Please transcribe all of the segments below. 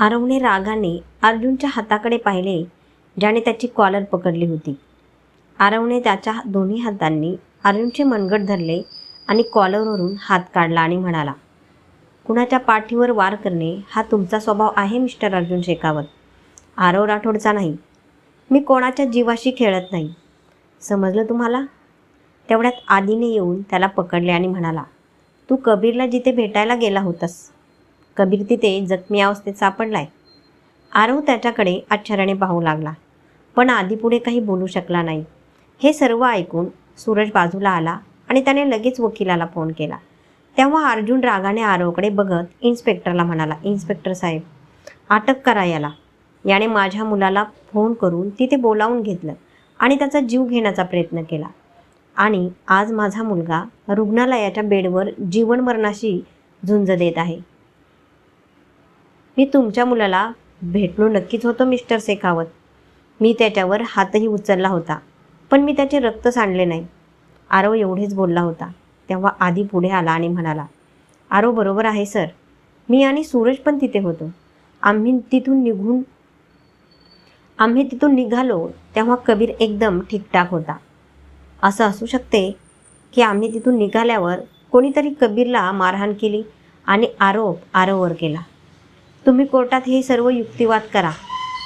आरवने रागाने अर्जुनच्या हाताकडे पाहिले ज्याने त्याची कॉलर पकडली होती. आरवने त्याच्या दोन्ही हातांनी अर्जुनचे मनगट धरले आणि कॉलरवरून हात काढला आणि म्हणाला कुणाच्या पाठीवर वार करणे हा तुमचा स्वभाव आहे मिस्टर अर्जुन शेखावत? आरव राठोडचा नाही. मी कोणाच्या जीवाशी खेळत नाही. समजलं तुम्हाला? तेवढ्यात आदीने येऊन त्याला पकडले आणि म्हणाला तू कबीरला जिथे भेटायला गेला होतास कबीर तिथे जखमी अवस्थेत सापडलाय. आरव त्याच्याकडे आश्चर्याने पाहू लागला. पण आधी पुढे काही बोलू शकला नाही. हे सर्व ऐकून सूरज बाजूला आला आणि त्याने लगेच वकिलाला फोन केला. तेव्हा अर्जुन रागाने आरवकडे बघत इन्स्पेक्टरला म्हणाला इन्स्पेक्टर साहेब अटक करा याला. याने माझ्या मुलाला फोन करून तिथे बोलावून घेतलं आणि त्याचा जीव घेण्याचा प्रयत्न केला. आणि आज माझा मुलगा रुग्णालयाच्या बेडवर जीवन मरणाशी झुंज देत आहे. मी तुमच्या मुलाला भेटलो नक्कीच होतो मिस्टर शेखावत. मी त्याच्यावर हातही उचलला होता पण मी त्याचे रक्त सांडले नाही. आरव एवढेच बोलला होता. तेव्हा आधी पुढे आला आणि म्हणाला आरव बरोबर आहे सर. मी आणि सूरज पण तिथे होतो. आम्ही तिथून निघून आम्ही तिथून निघालो तेव्हा कबीर एकदम ठीकठाक होता. असं असू शकते की आम्ही तिथून निघाल्यावर कोणीतरी कबीरला मारहाण केली आणि आरोप आरववर केला. तुम्ही कोर्टात हे सर्व युक्तिवाद करा.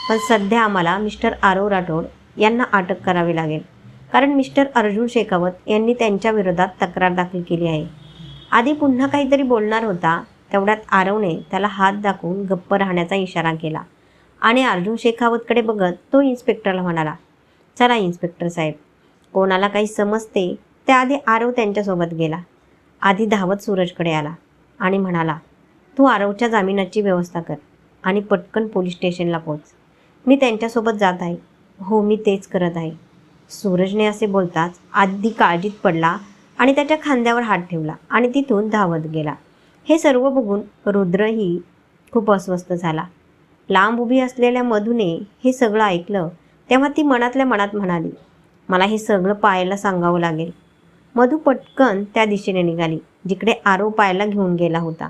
पण सध्या आम्हाला मिस्टर आरव राठोड यांना अटक करावी लागेल. कारण मिस्टर अर्जुन शेखावत यांनी त्यांच्या विरोधात तक्रार दाखल केली आहे. आधी पुन्हा काहीतरी बोलणार होता तेवढ्यात आरवने त्याला हात दाखवून गप्प राहण्याचा इशारा केला. आणि अर्जुन शेखावतकडे बघत तो इन्स्पेक्टरला म्हणाला चला इन्स्पेक्टर साहेब कोणाला काही समजते त्याआधी आरव त्यांच्यासोबत गेला. आधी धावत सूरजकडे आला आणि म्हणाला तू आरवच्या जामिनाची व्यवस्था कर आणि पटकन पोलीस स्टेशनला पोच. मी त्यांच्यासोबत जात आहे. हो मी तेच करत आहे. सूरजने असे बोलताच आधी काळजीत पडला आणि त्याच्या खांद्यावर हात ठेवला आणि तिथून धावत गेला. हे सर्व बघून रुद्रही खूप अस्वस्थ झाला. लांब उभी असलेल्या मधूने हे सगळं ऐकलं तेव्हा ती मनातल्या मनात म्हणाली मला हे सगळं पाहायला सांगावं लागेल. मधू पटकन त्या दिशेने निघाली जिकडे आरो पायला घेऊन गेला होता.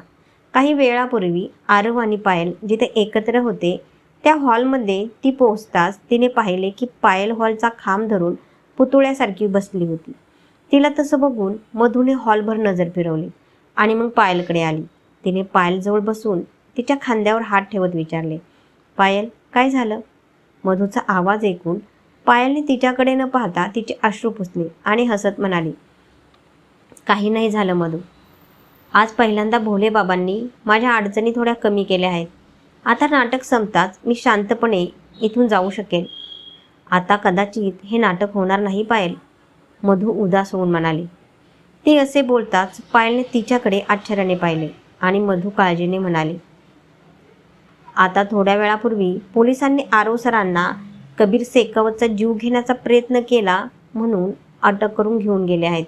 काही वेळापूर्वी आरव आणि पायल जिथे एकत्र होते त्या हॉलमध्ये ती पोहोचताच तिने पाहिले की पायल हॉलचा खांब धरून पुतुळ्यासारखी बसली होती. तिला तसं बघून मधूने हॉलभर नजर फिरवली आणि मग पायलकडे आली. तिने पायलजवळ बसून तिच्या खांद्यावर हात ठेवत विचारले पायल काय झालं? मधूचा आवाज ऐकून पायलने तिच्याकडे न पाहता तिचे अश्रू पुसले आणि हसत म्हणाली काही नाही झालं मधू. आज पहिल्यांदा भोले बाबांनी माझ्या अडचणी थोड्या कमी केल्या आहेत. आता नाटक संपताच मी शांतपणे इथून जाऊ शकेल आता कदाचित हे नाटक होणार नाही पायल मधू उदास होऊन म्हणाली. ती असे बोलताच पायलने तिच्याकडे आश्चर्याने पाहिले आणि मधू काळजीने म्हणाली आता थोड्या वेळापूर्वी पोलिसांनी आरव सरांना कबीर शेकावतचा जीव घेण्याचा प्रयत्न केला म्हणून अटक करून घेऊन गेले आहेत.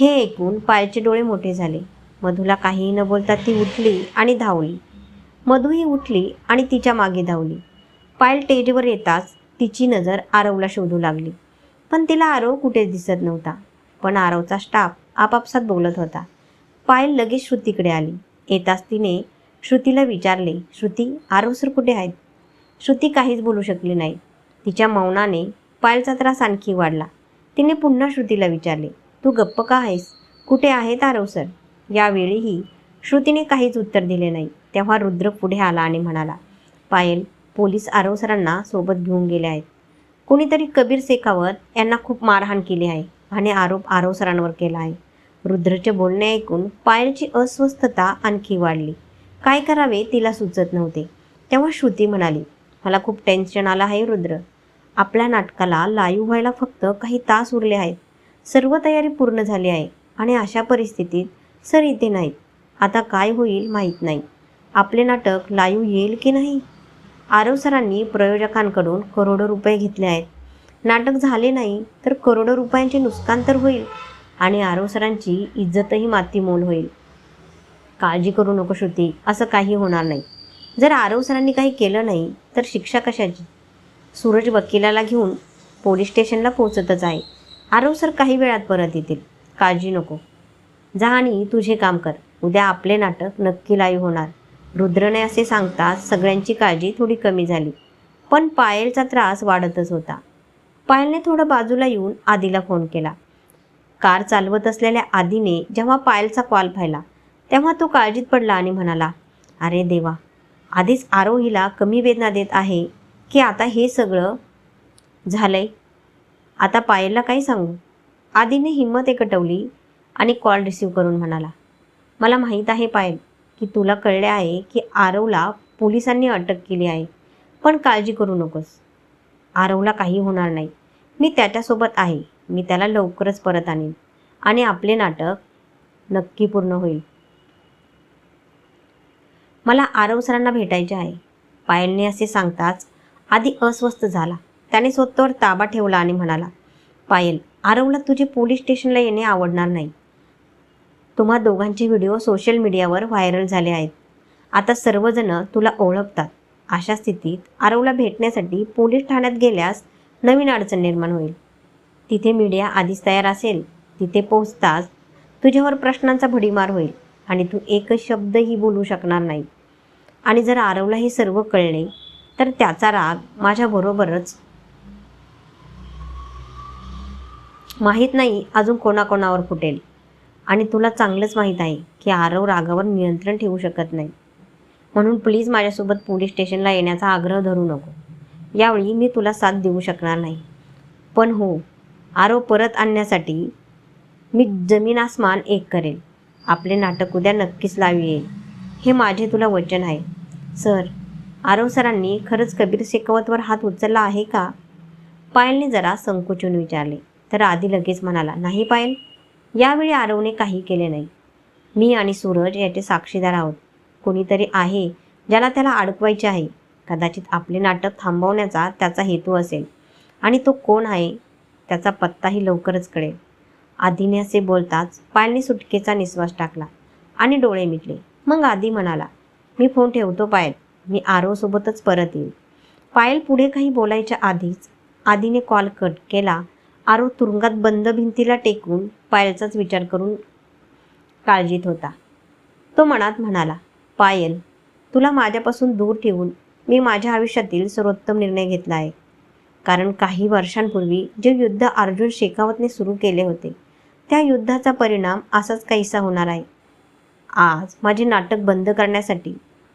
हे ऐकून पायलचे डोळे मोठे झाले. मधूला काहीही न बोलता ती उठली आणि धावली. मधूही उठली आणि तिच्यामागे धावली. पायल टेजवर येताच तिची नजर आरवला शोधू लागली. पण तिला आरव कुठेच दिसत नव्हता. पण आरवचा स्टाफ आपापसात बोलत होता. पायल लगेच श्रुतीकडे आली. येताच तिने श्रुतीला विचारले श्रुती आरव सर कुठे आहेत? श्रुती काहीच बोलू शकली नाही. तिच्या मौनाने पायलचा त्रास आणखी वाढला. तिने पुन्हा श्रुतीला विचारले तू गप्प का आहेस? कुठे आहेत तारव सर? यावेळीही श्रुतीने काहीच उत्तर दिले नाही. तेव्हा रुद्र पुढे आला आणि म्हणाला पायल पोलीस आरव सरांना सोबत घेऊन गेले आहेत. कोणीतरी कबीर शेखावत यांना खूप मारहाण केली आहे आणि आरोप आरव सरांवर केला आहे. रुद्रचे बोलणे ऐकून पायलची अस्वस्थता आणखी वाढली. काय करावे तिला सुचत नव्हते. तेव्हा श्रुती म्हणाली मला खूप टेन्शन आलं आहे रुद्र. आपल्या नाटकाला लाईव्ह व्हायला फक्त काही तास उरले आहेत. सर्व तयारी पूर्ण झाली आहे आणि अशा परिस्थितीत सर इथे नाहीत. आता काय होईल माहीत नाही. आपले नाटक लाईव्ह येईल की नाही? आरव सरांनी प्रयोजकांकडून करोडो रुपये घेतले आहेत. नाटक झाले नाही तर करोडो रुपयांचे नुकसान तर होईल आणि आरव सरांची इज्जतही मातीमोल होईल. काळजी करू नको श्रुती असं काही होणार नाही. जर आरव सरांनी काही केलं नाही तर शिक्षा कशाची? सूरज वकिलाला घेऊन पोलीस स्टेशनला पोहोचतच आहे. आरव सर काही वेळात परत येतील. काळजी नको. जहानी तुझे काम कर. उद्या आपले नाटक नक्की लाईव्ह होणार. रुद्रने असे सांगताच सगळ्यांची काळजी थोडी कमी झाली. पण पायलचा त्रास वाढतच होता. पायलने थोडं बाजूला येऊन आधीला फोन केला. कार चालवत असलेल्या आधीने जेव्हा पायलचा कॉल पाहिला तेव्हा तो काळजीत पडला आणि म्हणाला अरे देवा आधीच आरोहीला कमी वेदना देत आहे की आता हे सगळं झालंय? आता पायलला काय सांगू? आधीने हिंमत एकटवली आणि कॉल रिसीव करून म्हणाला मला माहीत आहे पायल की तुला कळले आहे की आरवला पोलिसांनी अटक केली आहे पण काळजी करू नकोस. आरवला काही होणार नाही. मी त्याच्यासोबत आहे. मी त्याला लवकरच परत आणीन आणि आपले नाटक नक्की पूर्ण होईल. मला आरव सरांना भेटायचे आहे. पायलने असे सांगताच आधी अस्वस्थ झाला. त्याने स्वतःवर ताबा ठेवला आणि म्हणाला पायल आरवला तुझे पोलीस स्टेशनला येणे आवडणार नाही. तुम्हा दोघांचे व्हिडिओ सोशल मीडियावर व्हायरल झाले आहेत. आता सर्वजण तुला ओळखतात. अशा स्थितीत आरवला भेटण्यासाठी पोलीस ठाण्यात गेल्यास नवीन अडचण निर्माण होईल. तिथे मीडिया आधीच तयार असेल. तिथे पोहोचताच तुझ्यावर प्रश्नांचा भडीमार होईल आणि तू एकच शब्दही बोलू शकणार नाही. आणि जर आरवला हे सर्व कळले तर त्याचा राग माझ्याबरोबरच माहीत नाही अजून कोणाकोणावर फुटेल. आणि तुला चांगलंच माहीत आहे की आरव रागावर नियंत्रण ठेवू शकत नाही. म्हणून प्लीज माझ्यासोबत पोलीस स्टेशनला येण्याचा आग्रह धरू नको. यावेळी मी तुला साथ देऊ शकणार नाही. पण हो आरव परत आणण्यासाठी मी जमीन आसमान एक करेल. आपले नाटक उद्या नक्कीच लावी येईल. हे माझे तुला वचन आहे. सर आरव सरांनी खरंच कबीर शेकवतवर हात उचलला आहे का? पायलने जरा संकोचून विचारले. तर आधी लगेच म्हणाला नाही पायल. यावेळी आरवने काही केले नाही. मी आणि सूरज याचे साक्षीदार आहोत. कोणीतरी आहे ज्याला त्याला अडकवायचे आहे. कदाचित आपले नाटक थांबवण्याचा त्याचा हेतू असेल. आणि तो कोण आहे? त्याचा पत्ताही लवकरच कळेल. आधीने असे बोलताच पायलने सुटकेचा निश्वास टाकला आणि डोळे मिटले. मग आधी म्हणाला मी फोन ठेवतो पायल. मी आरोसोबतच परत येईल. पायल पुढे काही बोलायच्या आधीच आधीने कॉल कट केला आरो तुरुंगात बंद भिंतीला टेकून पायलचाच विचार करून काळजीत होता. तो मनात म्हणाला पायल तुला माझ्यापासून दूर ठेवून मी माझ्या आयुष्यातील सर्वोत्तम निर्णय घेतला आहे. कारण काही वर्षांपूर्वी जे युद्ध अर्जुन शेखावतने सुरू केले होते त्या युद्धाचा परिणाम असाच काहीसा होणार आहे. आज माझे नाटक बंद करण्यासाठी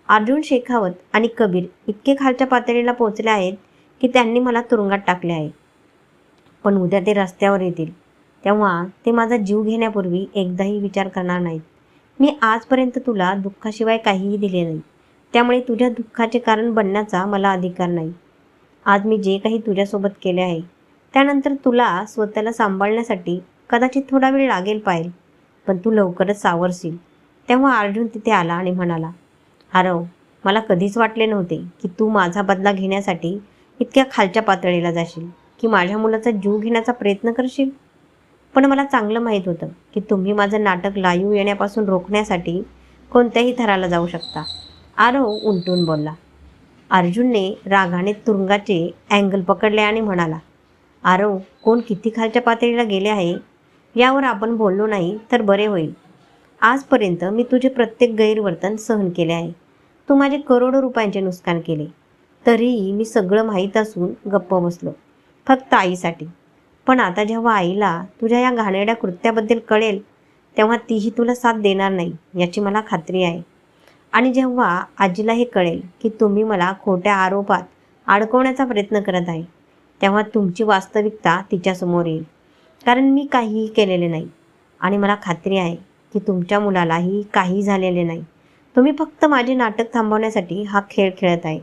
अर्जुन शेखावत आणि कबीर इतके खालच्या पातळीला पोहोचले आहेत की त्यांनी मला तुरुंगात टाकले आहे. पण उद्या ते रस्त्यावर येतील. तेव्हा ते माझा जीव घेण्यापूर्वी एकदाही विचार करणार नाहीत. मी आजपर्यंत तुला दुःखाशिवाय काहीही दिले नाही. त्यामुळे तुझ्या दुःखाचे कारण बनण्याचा मला अधिकार नाही. आज मी जे काही तुझ्यासोबत केले आहे त्यानंतर तुला स्वतःला सांभाळण्यासाठी कदाचित थोडा वेळ लागेल पाहिल पण तू लवकरच सावरशील. तेव्हा अर्जुन तिथे आला आणि म्हणाला आरव मला कधीच वाटले नव्हते की तू माझा बदला घेण्यासाठी इतक्या खालच्या पातळीला जाशील. की माझ्या मुलाचा जीव घेण्याचा प्रयत्न करशील? पण मला चांगलं माहीत होतं की तुम्ही माझं नाटक लाईव्ह येण्यापासून रोखण्यासाठी कोणत्याही थराला जाऊ शकता. आरव उलटून बोलला. अर्जुनने रागाने तुरुंगाचे अँगल पकडले आणि म्हणाला आरव कोण किती खालच्या पातळीला गेले आहे? यावर आपण बोललो नाही तर बरे होईल. आजपर्यंत मी तुझे प्रत्येक गैरवर्तन सहन केले आहे. तू माझे करोडो रुपयांचे नुकसान केले. तरीही मी सगळं माहीत असून गप्प बसलो. फक्त आईसाठी. पण आता जेव्हा आईला तुझ्या या घाणेरड्या कृत्याबद्दल कळेल तेव्हा तीही तुला साथ देणार नाही याची मला खात्री आहे. आणि जेव्हा आजीला हे कळेल की तुम्ही मला खोट्या आरोपात अडकवण्याचा प्रयत्न करत आहे तेव्हा तुमची वास्तविकता तिच्यासमोर येईल. कारण मी काहीही केलेले नाही आणि मला खात्री आहे की तुमच्या मुलालाही काही झालेले नाही. तुम्ही फक्त माझे नाटक थांबवण्यासाठी हा खेळ खेळत आहे.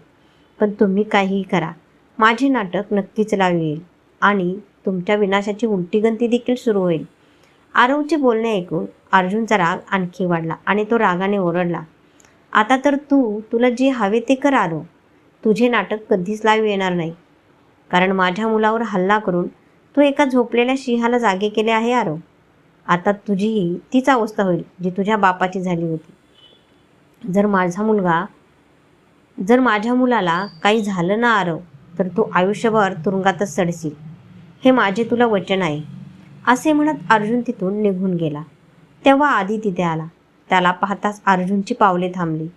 पण तुम्ही काहीही करा. माझे नाटक नक्कीच लावी येईल आणि तुमच्या विनाशाची उलटी गंती देखील सुरू होईल. आरवचे बोलणे ऐकून अर्जुनचा राग आणखी वाढला आणि तो रागाने ओरडला आता तर तू तुला जे हवे ते कर आरव. तुझे नाटक कधीच लाईव्ह येणार नाही. कारण माझ्या मुलावर हल्ला करून तू एका झोपलेल्या सिंहाला जागे केले आहे आरव. आता तुझीही तीच अवस्था होईल जी तुझ्या बापाची झाली होती. जर माझा मुलगा जर माझ्या मुलाला काही झालं ना आरव तर तू आयुष्यभर तुरुंगातच सडशील. हे माझे तुला वचन आहे. असे म्हणत अर्जुन तिथून निघून गेला. तेव्हा आधी तिथे आला. त्याला पाहताच अर्जुनची पावले थांबली.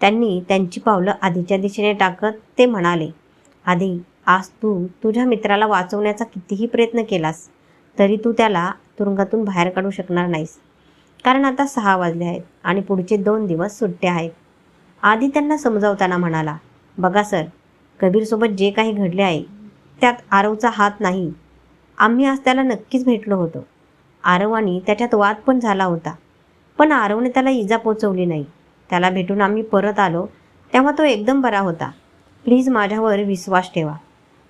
त्यांनी त्यांची पावलं आधीच्या दिशेने टाकत ते म्हणाले आधी आज तू तुझ्या मित्राला वाचवण्याचा कितीही प्रयत्न केलास तरी तू त्याला तुरुंगातून बाहेर काढू शकणार नाहीस. कारण आता सहा वाजले आहेत आणि पुढचे दोन दिवस सुट्ट्या आहेत. आधी त्यांना समजावताना म्हणाला बघा सर कबीरसोबत जे काही घडले आहे त्यात आरवचा हात नाही. आम्ही आज त्याला नक्कीच भेटलो होतो. आरवानी त्याच्यात वाद पण झाला होता. पण आरवने त्याला इजा पोचवली नाही. त्याला भेटून आम्ही परत आलो तेव्हा तो एकदम बरा होता. प्लीज माझ्यावर विश्वास ठेवा.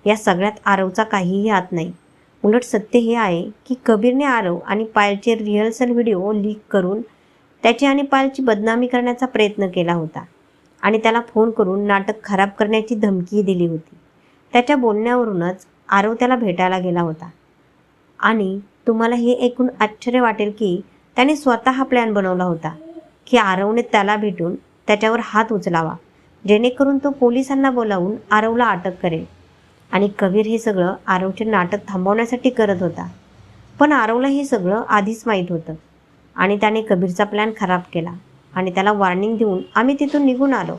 या सगळ्यात आरवचा काहीही हात नाही. उलट सत्य हे आहे की कबीरने आरव आणि पायलचे रिहर्सल व्हिडिओ लीक करून त्याची आणि पायलची बदनामी करण्याचा प्रयत्न केला होता. आणि त्याला फोन करून नाटक खराब करण्याची धमकीही दिली होती. त्याच्या बोलण्यावरूनच आरव त्याला भेटायला गेला होता. आणि तुम्हाला हे ऐकून आश्चर्य वाटेल की त्याने स्वतः हा प्लॅन बनवला होता की आरवने त्याला भेटून त्याच्यावर हात उचलावा जेणेकरून तो पोलिसांना बोलावून आरवला अटक करेल. आणि कबीर हे सगळं आरवचे नाटक थांबवण्यासाठी करत होता. पण आरवला हे सगळं आधीच माहीत होतं आणि त्याने कबीरचा प्लॅन खराब केला. आणि त्याला वॉर्निंग देऊन आम्ही तिथून निघून आलो.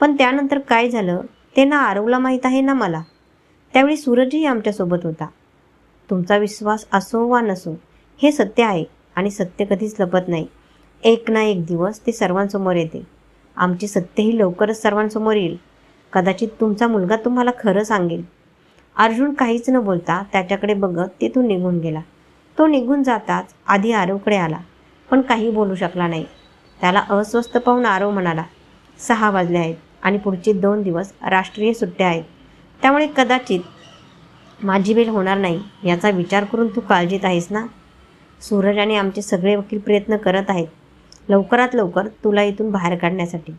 पण त्यानंतर काय झालं ते ना आरवला माहीत आहे ना मला. त्यावेळी सूरजही आमच्यासोबत होता. तुमचा विश्वास असो वा नसो हे सत्य आहे आणि सत्य कधीच लपत नाही. एक ना एक दिवस ते सर्वांसमोर येते. आमचे सत्यही लवकरच सर्वांसमोर येईल. कदाचित तुमचा मुलगा तुम्हाला खरं सांगेल. अर्जुन काहीच न बोलता त्याच्याकडे बघत तिथून निघून गेला. तो निघून जाताच आधी आरवकडे आला पण काही बोलू शकला नाही. त्याला अस्वस्थ पाहून आरव म्हणाला. सहा वाजले आहेत आणि पुढचे दोन दिवस राष्ट्रीय सुट्ट्या आहेत. त्यामुळे कदाचित माझी वेळ होणार नाही याचा विचार करून तू काळजीत आहेस ना? सूरज आणि आमचे सगळे वकील प्रयत्न करत आहेत. लवकरात लवकर तुला इथून बाहेर काढण्यासाठी.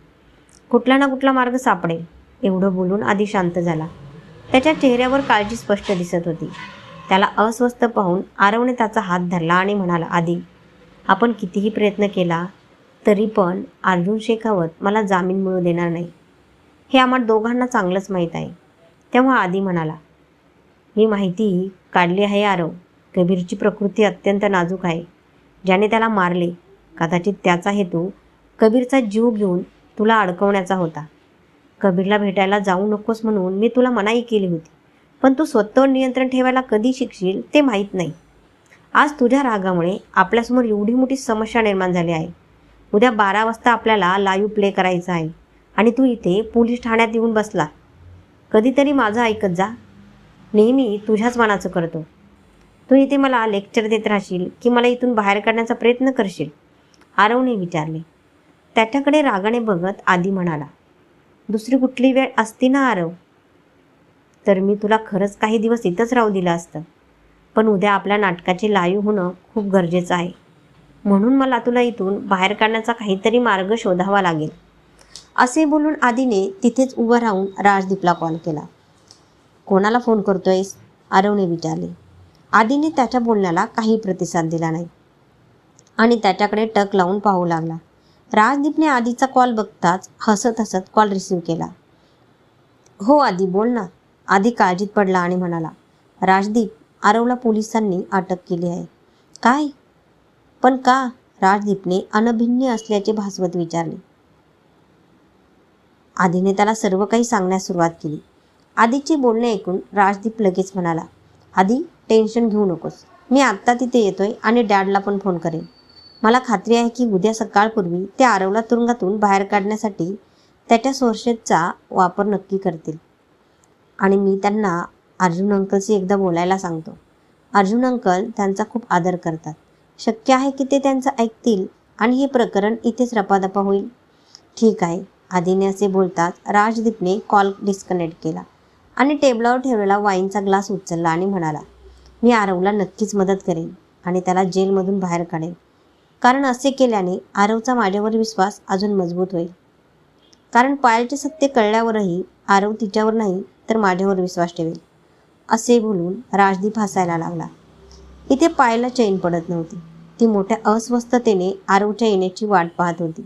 कुठला ना कुठला मार्ग सापडेल एवढं बोलून आधी शांत झाला. त्याच्या चेहऱ्यावर काळजी स्पष्ट दिसत होती. त्याला अस्वस्थ पाहून आरवने त्याचा हात धरला आणि म्हणाला आधी आपण कितीही प्रयत्न केला तरी पण अर्जुन शेखावत मला जामीन मिळू देणार नाही. हे आम्हा दोघांना चांगलंच माहीत आहे. तेव्हा आधी म्हणाला मी माहिती काढली आहे आरव. कबीरची प्रकृती अत्यंत नाजूक आहे. ज्याने त्याला मारले कदाचित त्याचा हेतू कबीरचा जीव घेऊन तुला अडकवण्याचा होता. कबीरला भेटायला जाऊ नकोस म्हणून मी तुला मनाई केली होती पण तू स्वतःवर नियंत्रण ठेवायला कधी शिकशील ते माहीत नाही. आज तुझ्या रागामुळे आपल्यासमोर एवढी मोठी समस्या निर्माण झाली आहे. उद्या बारा वाजता आपल्याला लाईव्ह प्ले करायचा आहे. आणि तू इथे पोलीस ठाण्यात येऊन बसला. कधीतरी माझं ऐकत जा. नेहमी तुझ्याच मनाचं करतो. तू इथे मला लेक्चर देत राहशील की मला इथून बाहेर काढण्याचा प्रयत्न करशील? आरवने विचारले. त्याच्याकडे रागाने बघत आधी म्हणाला दुसरी कुठली वेळ असती ना आरव? तर मी तुला खरंच काही दिवस इथंच राहू दिलं असतं. पण उद्या आपल्या नाटकाचे लाईव्ह होणं खूप गरजेचं आहे. म्हणून मला तुला इथून बाहेर काढण्याचा काहीतरी मार्ग शोधावा लागेल. असे बोलून आधीने तिथेच उभं राहून राजदीपला कॉल केला. कोणाला फोन करतोयस? आरवने विचारले. आधीने त्याच्या बोलण्याला काही प्रतिसाद दिला नाही. आणि त्याच्याकडे टक लावून पाहू लागला. राजदीपने आधीचा कॉल बघताच हसत हसत कॉल रिसीव्ह केला. हो आधी बोल ना. आधी काळजीत पडला आणि म्हणाला राजदीप आरवला पोलिसांनी अटक केली आहे. काय? पण का? राजदीपने अनभिन्न असल्याचे भासवत विचारले. आधीने त्याला सर्व काही सांगण्यास सुरुवात केली. आधीचे बोलणे ऐकून राजदीप लगेच म्हणाला आधी टेन्शन घेऊ नकोस. मी आत्ता तिथे येतोय आणि डॅडला पण फोन करेन. मला खात्री आहे की उद्या सकाळपूर्वी ते आरवला तुरुंगातून बाहेर काढण्यासाठी त्याच्या सोर्सेसचा वापर नक्की करतील. आणि मी त्यांना अर्जुन अंकलशी एकदा बोलायला सांगतो. अर्जुन अंकल त्यांचा खूप आदर करतात. शक्य आहे की ते त्यांचं ऐकतील आणि हे प्रकरण इथेच रपादपा होईल. ठीक आहे आधीने असे बोलताच राजदीपने कॉल डिस्कनेक्ट केला आणि टेबलावर ठेवलेला वाईनचा ग्लास उचलला आणि म्हणाला मी आरवला नक्कीच मदत करेन आणि त्याला जेलमधून बाहेर काढेन. कारण असे केल्याने आरवचा माझ्यावर विश्वास अजून मजबूत होईल. कारण पायलचे सत्य कळल्यावरही आरव तिच्यावर नाही तर माझ्यावर विश्वास ठेवेल. असे बोलून राजदीप हसायला लागला. इथे पायला चैन पडत नव्हती. ती मोठ्या अस्वस्थतेने आरूच्या येण्याची वाट पाहत होती.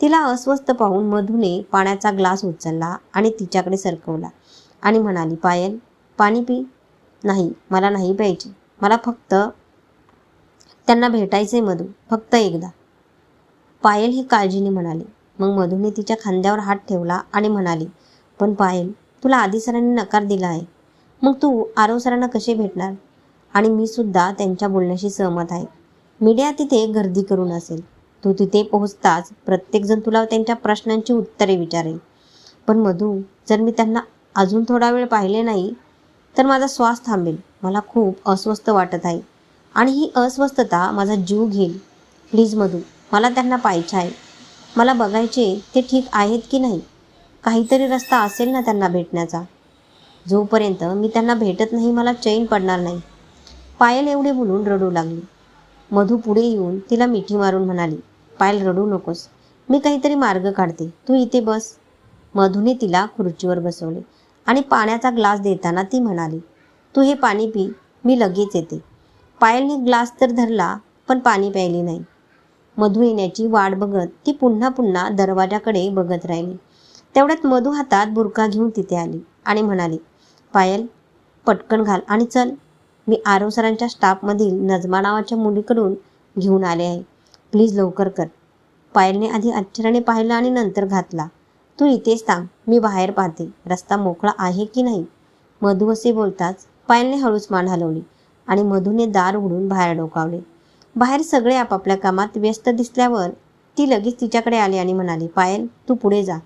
तिला अस्वस्थ पाहून मधूने पाण्याचा ग्लास उचलला आणि तिच्याकडे सरकवला आणि म्हणाली पायल पाणी पी. नाही मला नाही प्यायचे. मला फक्त त्यांना भेटायचे मधू फक्त एकदा. पायल ही काळजीने म्हणाली. मग मधूने तिच्या खांद्यावर हात ठेवला आणि म्हणाली पण पायल तुला आधी सरांनी नकार दिला आहे. मग तू आरव सरांना कसे भेटणार? आणि मी सुद्धा त्यांच्या बोलण्याशी सहमत आहे. मीडिया तिथे गर्दी करून असेल. तू तिथे पोहोचताच प्रत्येकजण तुला त्यांच्या प्रश्नांची उत्तरे विचारेल. पण मधू जर मी त्यांना अजून थोडा वेळ पाहिले नाही तर माझा श्वास थांबेल. मला खूप अस्वस्थ वाटत आहे. आणि ही अस्वस्थता माझा जीव घेईल. प्लीज मधू मला त्यांना पाहिजे आहे. मला बघायचे ते ठीक आहेत की नाही? काहीतरी रस्ता असेल ना त्यांना भेटण्याचा. जोपर्यंत मी त्यांना भेटत नाही मला चैन पडणार नाही. पायल एवढे बोलून रडू लागली. मधू पुढे येऊन तिला मिठी मारून म्हणाली पायल रडू नकोस. मी काहीतरी मार्ग काढते. तू इथे बस. मधूने तिला खुर्चीवर बसवले आणि पाण्याचा ग्लास देताना ती म्हणाली तू हे पाणी पी मी लगेच येते. पायलने ग्लास तर धरला पण पाणी प्यायली नाही. मधू येण्याची वाट बघत ती पुन्हा पुन्हा दरवाजाकडे बघत राहिली. तेवढ्यात मधू हातात बुरका घेऊन तिथे आली आणि म्हणाली पायल पटकन घाल आणि चल. मी आरव सरांच्या स्टाफमधील नजमा नावाच्या मुलीकडून घेऊन आले आहे. प्लीज लवकर कर. पायलने आधी आश्चर्याने पाहिलं आणि नंतर घातला. तू इथेच थांब मी बाहेर पाहते. रस्ता मोकळा आहे की नाही? मधू असे बोलताच पायलने हळूच मान हलवली आणि मधूने दार उघडून बाहेर डोकावले. बाहेर सगळे आपापल्या कामात व्यस्त दिसल्यावर ती लगेच तिच्याकडे आली आणि म्हणाली पायल तू पुढे जा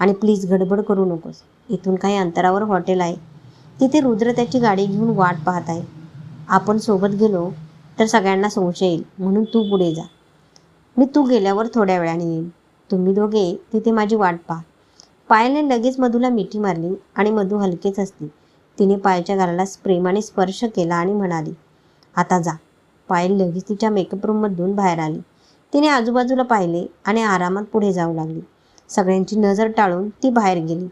आणि प्लीज गडबड करू नकोस. इथून काही अंतरावर हॉटेल आहे. तिथे रुद्र त्याची गाडी घेऊन वाट पाहत आहे. आपण सोबत गेलो तर सगळ्यांना संशय येईल. म्हणून तू पुढे जा. मी तू गेल्यावर थोड्या वेळाने येईल तुम्ही दोघे तिथे माझी वाट पहा. पायलने लगेच मधूला मिठी मारली आणि मधू हलकेच असली तिने पायलच्या गालाला प्रेमाने स्पर्श केला आणि म्हणाली आता जा. पायल लगेच तिच्या मेकअप रूममधून बाहेर आली. तिने आजूबाजूला पाहिले आणि आरामात पुढे जाऊ लागली. सगळ्यांची नजर टाळून ती बाहेर गेली.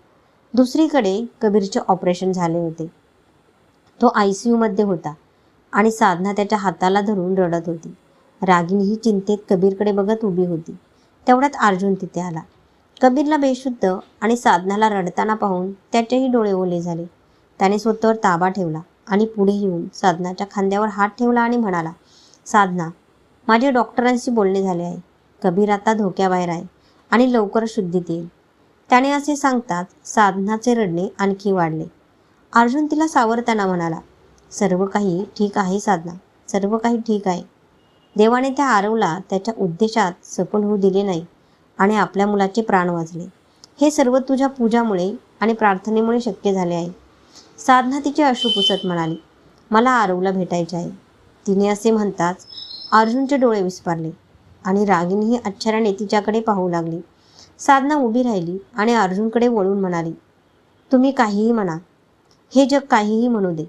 दुसरीकडे कबीरचे ऑपरेशन झाले होते. तो आय सी यूमध्ये होता. आणि साधना त्याच्या हाताला धरून रडत होती. रागिनी ही चिंतेत कबीरकडे बघत उभी होती. तेवढ्यात अर्जुन तिथे आला. कबीरला बेशुद्ध आणि साधनाला रडताना पाहून त्याचेही डोळे ओले झाले. त्याने स्वतःवर ताबा ठेवला आणि पुढे येऊन साधनाच्या खांद्यावर हात ठेवला आणि म्हणाला साधना माझे डॉक्टरांशी बोलणे झाले आहे. कबीर आता धोक्याबाहेर आहे आणि लवकर शुद्धीत येईल. त्याने असे सांगताच साधनाचे रडणे आणखी वाढले. अर्जुन तिला सावरताना म्हणाला सर्व काही ठीक आहे साधना. सर्व काही ठीक आहे. देवाने त्या आरवला त्याच्या उद्देशात सफल होऊ दिले नाही आणि आपल्या मुलाचे प्राण वाचले. हे सर्व तुझ्या पूजामुळे आणि प्रार्थनेमुळे शक्य झाले आहे. साधना तिचे अश्रू पुसत म्हणाली मला आरवला भेटायचे आहे. तिने असे म्हणताच अर्जुनचे डोळे विस्पारले आणि रागिणीही आश्चर्याने तिच्याकडे पाहू लागली. साधना उभी राहिली आणि अर्जुनकडे वळून म्हणाली तुम्ही काहीही म्हणा. हे जग काहीही म्हणू दे.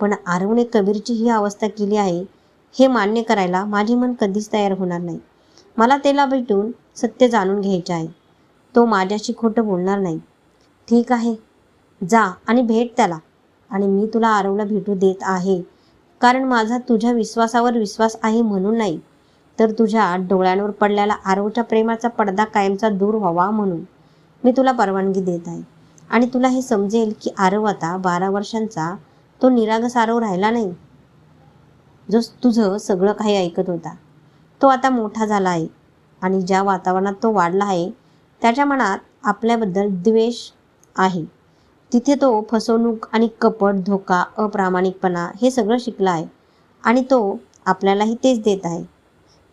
पण आरवने कबीरची ही अवस्था केली आहे हे मान्य करायला माझे मन कधीच तयार होणार नाही. मला त्याला भेटून सत्य जाणून घ्यायचे आहे. तो माझ्याशी खोटं बोलणार नाही. ठीक आहे जा आणि भेट त्याला. आणि मी तुला आरवला भेटू देत आहे. कारण माझा तुझ्या विश्वासावर विश्वास आहे म्हणून नाही तर तुझ्या डोळ्यांवर पडलेला आरवच्या प्रेमाचा पडदा कायमचा दूर व्हावा म्हणून मी तुला परवानगी देत आहे. आणि तुला हे समजेल की आरव आता बारा वर्षांचा तो निरागसारव राहिला नाही. जो तुझं सगळं काही ऐकत होता. तो आता मोठा झाला आहे आणि ज्या वातावरणात तो वाढला आहे त्याच्या मनात आपल्याबद्दल द्वेष आहे. तिथे तो फसवणूक आणि कपट धोका अप्रामाणिकपणा हे सगळं शिकला आहे आणि तो आपल्यालाही तेच देत आहे.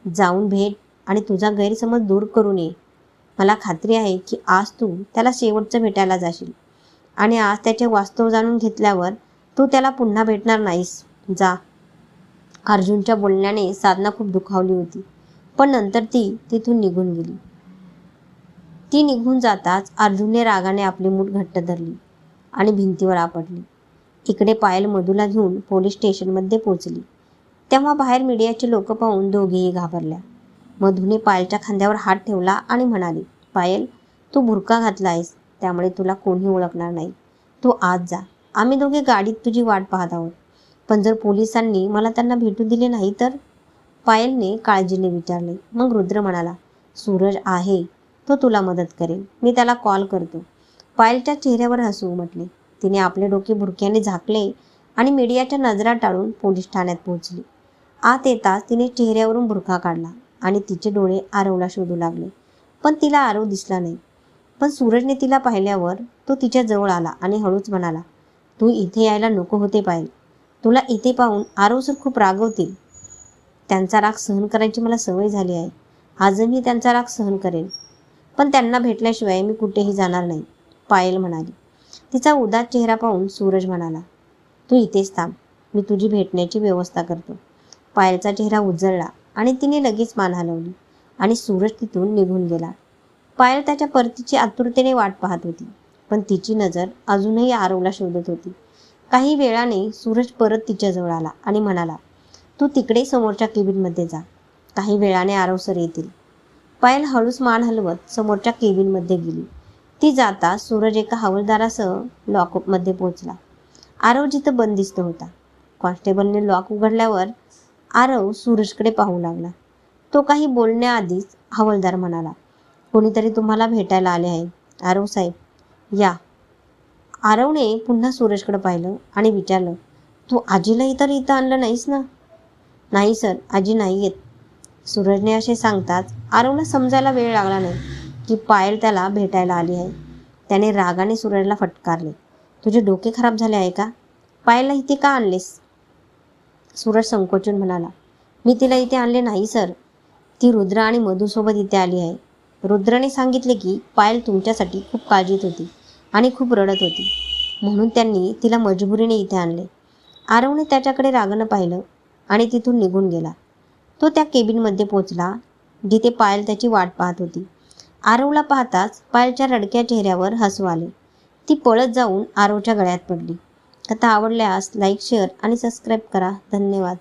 जाऊन भेट आणि तुझा गैरसमज दूर करून ये. मला खात्री आहे की आज तू त्याला शेवटचं भेटायला जाशील आणि आज त्याचे वास्तव जाणून घेतल्यावर तू त्याला पुन्हा भेटणार नाहीस. जा. अर्जुनच्या बोलण्याने साधना खूप दुखावली होती. पण नंतर ती तिथून निघून गेली. ती निघून जाताच अर्जुनने रागाने आपली मूठ घट्ट धरली आणि भिंतीवर आपटली. इकडे पायल मधूला घेऊन पोलीस स्टेशनमध्ये पोचली तेव्हा बाहेर मीडियाचे लोक पाहून दोघेही घाबरल्या. मधूने पायलच्या खांद्यावर हात ठेवला आणि म्हणाली पायल तू बुरका घातला आहेस त्यामुळे तुला कोणी ओळखणार नाही. तू आज जा. आम्ही दोघे गाडीत तुझी वाट पाहत आहोत. पण जर पोलिसांनी मला त्यांना भेटू दिले नाही तर? पायलने काळजीने विचारले. मग रुद्र म्हणाला सूरज आहे तो तुला मदत करेल. मी त्याला कॉल करतो. पायलच्या चेहऱ्यावर हसू उमटले तिने आपले डोके बुरक्याने झाकले आणि मीडियाच्या नजरा टाळून पोलीस ठाण्यात पोहोचली. आत येताच तिने चेहऱ्यावरून बुरखा काढला आणि तिचे डोळे आरवला शोधू लागले. पण तिला आरव दिसला नाही. पण सूरजने तिला पाहिल्यावर तो तिच्या जवळ आला आणि हळूच म्हणाला तू इथे यायला नको होते पाहिजे तुला इथे पाहून आरव सर खूप रागवतील. त्यांचा राग सहन करायची मला सवय झाली आहे. आजही मी त्यांचा राग सहन करेन. पण त्यांना भेटल्याशिवाय मी कुठेही जाणार नाही पायल म्हणाली. तिचा उदास चेहरा पाहून सूरज म्हणाला तू इथेच थांब. मी तुझी भेटण्याची व्यवस्था करतो. पायलचा चेहरा उजळला आणि तिने लगेच मान हलवली आणि सूरज तिथून निघून गेला. पायल त्याच्या परतीची आतुरतेने वाट पाहत होती. पण तिची नजर अजूनही आरवला शोधत होती. काही वेळाने सूरज परत तिच्याजवळ आला आणि म्हणाला तू तिकडे समोरच्या केबिनमध्ये जा. काही वेळाने आरव सर येतील. पायल हळूच मान हलवत समोरच्या केबिनमध्ये गेली. ती जाता सूरज एका हवालदारासह लॉकअपमध्ये पोहोचला. आरव जिथं बंदिस्त होता. कॉन्स्टेबलने लॉक उघडल्यावर आरव सूरजकडे पाहू लागला. तो काही बोलण्याआधीच हवालदार म्हणाला कोणीतरी तुम्हाला भेटायला आले आहे. आरव साहेब या. आरवने पुन्हा सूरजकडे पाहिलं आणि विचारलं तू आजीला इतर इथं आणलं नाहीस ना? नाही सर आजी नाही येत. सूरजने असे सांगताच आरवला समजायला वेळ लागला नाही की पायल त्याला भेटायला आली आहे. त्याने रागाने सूरजला फटकारले तुझे डोके खराब झाले आहे का? पायलला इथे का आणलेस? सूरज संकोचून म्हणाला मी तिला इथे आणले नाही सर. ती रुद्र आणि मधूसोबत इथे आली आहे. रुद्रने सांगितले की पायल तुमच्यासाठी खूप काळजीत होती. आणि खूप रडत होती. म्हणून त्यांनी तिला मजबुरीने इथे आणले. आरवने त्याच्याकडे रागानं पाहिलं आणि तिथून निघून गेला. तो त्या केबिनमध्ये पोचला जिथे पायल त्याची वाट पाहत होती. आरवला पाहताच पायलच्या रडक्या चेहऱ्यावर हसू आले. ती पळत जाऊन आरवच्या गळ्यात पडली. कथा आवडल्यास लाईक शेअर आणि सबस्क्राईब करा. धन्यवाद.